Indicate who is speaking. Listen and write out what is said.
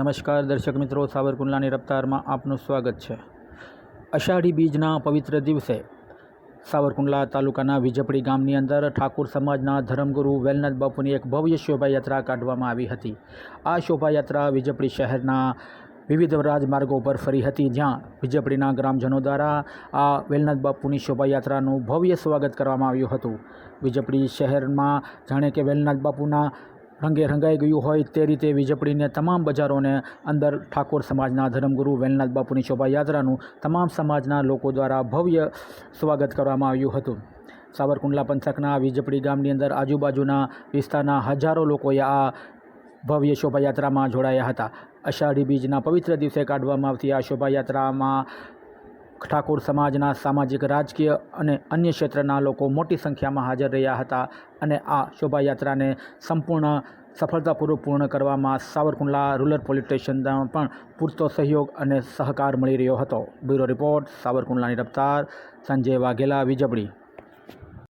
Speaker 1: નમસ્કાર દર્શક મિત્રો, સાવરકુંડલાની રફતારમાં આપનું સ્વાગત છે. અષાઢી બીજના પવિત્ર દિવસે સાવરકુંડલા તાલુકાના વિજપડી ગામની અંદર ઠાકુર સમાજના ધર્મગુરુ વેલનાથ બાપુની એક ભવ્ય શોભાયાત્રા કાઢવામાં આવી હતી. આ શોભાયાત્રા વિજપડી શહેરના વિવિધ રાજમાર્ગો પર ફરી હતી, જ્યાં વિજપડીના ગ્રામજનો દ્વારા આ વેલનાથ બાપુની શોભાયાત્રાનું ભવ્ય સ્વાગત કરવામાં આવ્યું હતું. વિજપડી શહેરમાં જાણે કે વેલનાથ બાપુના રંગે રંગાઈ ગયું હોય તે રીતે વીજપડીને તમામ બજારોને અંદર ઠાકોર સમાજના ધર્મગુરુ વેલનાથ બાપુની શોભાયાત્રાનું તમામ સમાજના લોકો દ્વારા ભવ્ય સ્વાગત કરવામાં આવ્યું હતું. સાવરકુંડલા પંથકના વીજપડી ગામની અંદર આજુબાજુના વિસ્તારના હજારો લોકોએ આ ભવ્ય શોભાયાત્રામાં જોડાયા હતા. અષાઢી બીજના પવિત્ર દિવસે કાઢવામાં આવતી આ શોભાયાત્રામાં ઠાકોર સમાજના સામાજિક, રાજકીય અને અન્ય ક્ષેત્રના લોકો મોટી સંખ્યામાં હાજર રહ્યા હતા અને આ શોભાયાત્રાને સંપૂર્ણ સફળતાપૂર્વક પૂર્ણ કરવામાં સાવરકુંડલા રૂરલ પોલીસ સ્ટેશનનો પણ પૂરતો સહયોગ અને સહકાર મળી રહ્યો હતો. બ્યુરો રિપોર્ટ, સાવરકુંડલાની રફતાર, સંજય વાઘેલા વિજબડી